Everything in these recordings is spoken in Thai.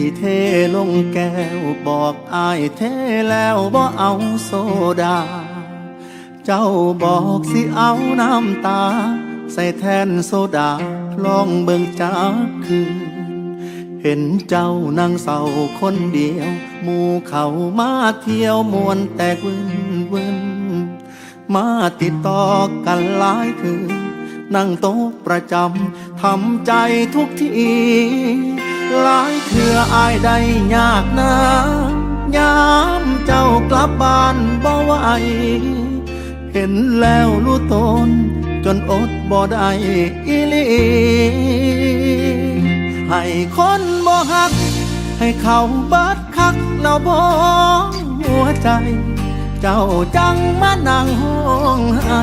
ที่เทลงแก้วบอกอายเทแล้วบ่เอาโซดา เจ้าบอกสิเอาน้ำตา ใส่แทนโซดาลองเบิ่งจากคืน เห็นเจ้านั่งเศร้าคนเดียว หมู่เขามาเที่ยวมวนแตกวินวินมาติดต่อกันหลายคืน นั่งโต๊ะประจำทำใจทุกที หลายเถื่ออายได้ยากนะยามเจ้ากลับบ้านบ่ไหวเห็นแล้วรู้ตนจนอดบ่ได้อีลีให้คนบ่ฮัก ให้เขาบิดคักแล้วบ่หัวใจ เจ้าจังมานั่งห้องไห้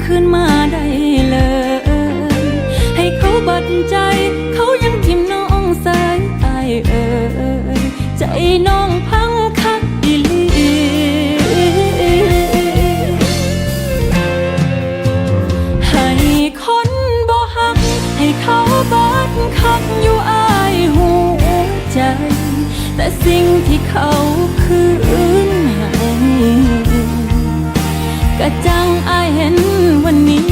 ฟื้นขึ้นมาได้เลย ให้เขาบัดใจ เขายังทิมน้องสายตายเอ่ยใจน้องพังคักอีลีให้คนบ่หัก ให้เขาบัดคักอยู่อายหัวใจ แต่สิ่งที่เขาคืนให้ก็จังอายเห็น วันนี้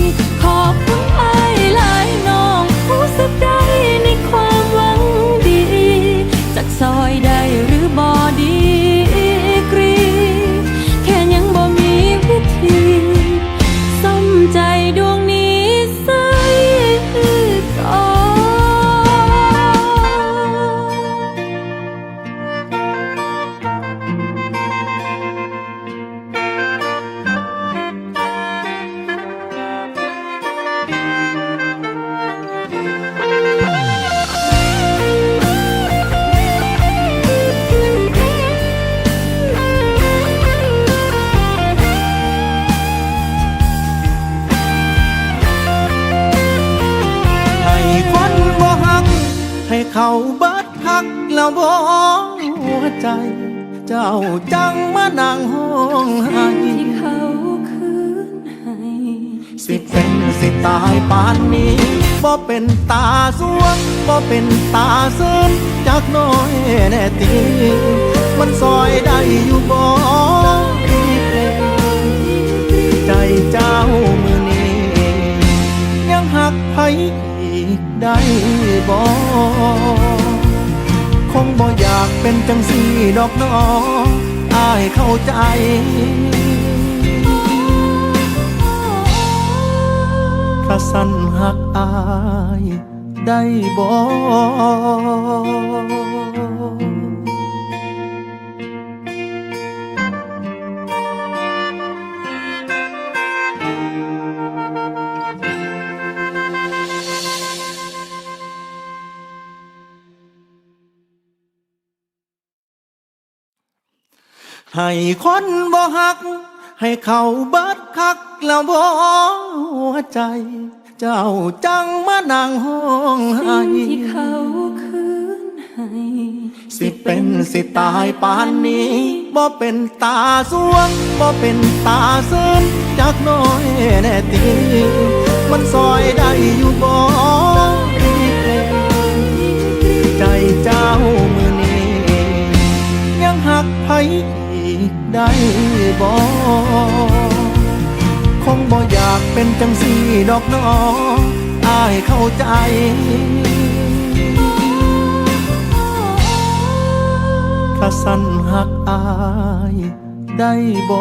าเบิดคักแล้วบ่หัวใจ เจ้าจังมานั่งห้องไห้ที่เขาคืนให้สิเป็นสิตายปานนี้บ่เป็นตาสวงบ่เป็นตาเสริมจากน้อยแน่ตีมันซอยได้อยู่บ่ ได้บ่คงบ่อยากเป็นจังสีดอกน้ออายเข้าใจถ้าสั้นหักอายได้บ่ ให้คนบ่หัก ให้เขาเบิดคักแล้วบ่หัวใจ เจ้าจังมานั่งห้องไห้ สิ่งที่เขาคืนให้ สิเป็นสิตายปานนี้บ่เป็นตาสวงบ่เป็นตาเสริมจากน้อยแน่ตีมันซอยได้อยู่บ่ ได้บ่คงบ่อยากเป็นจังสีดอกน้ออายเข้าใจถ้าสั้นหักอายได้บ่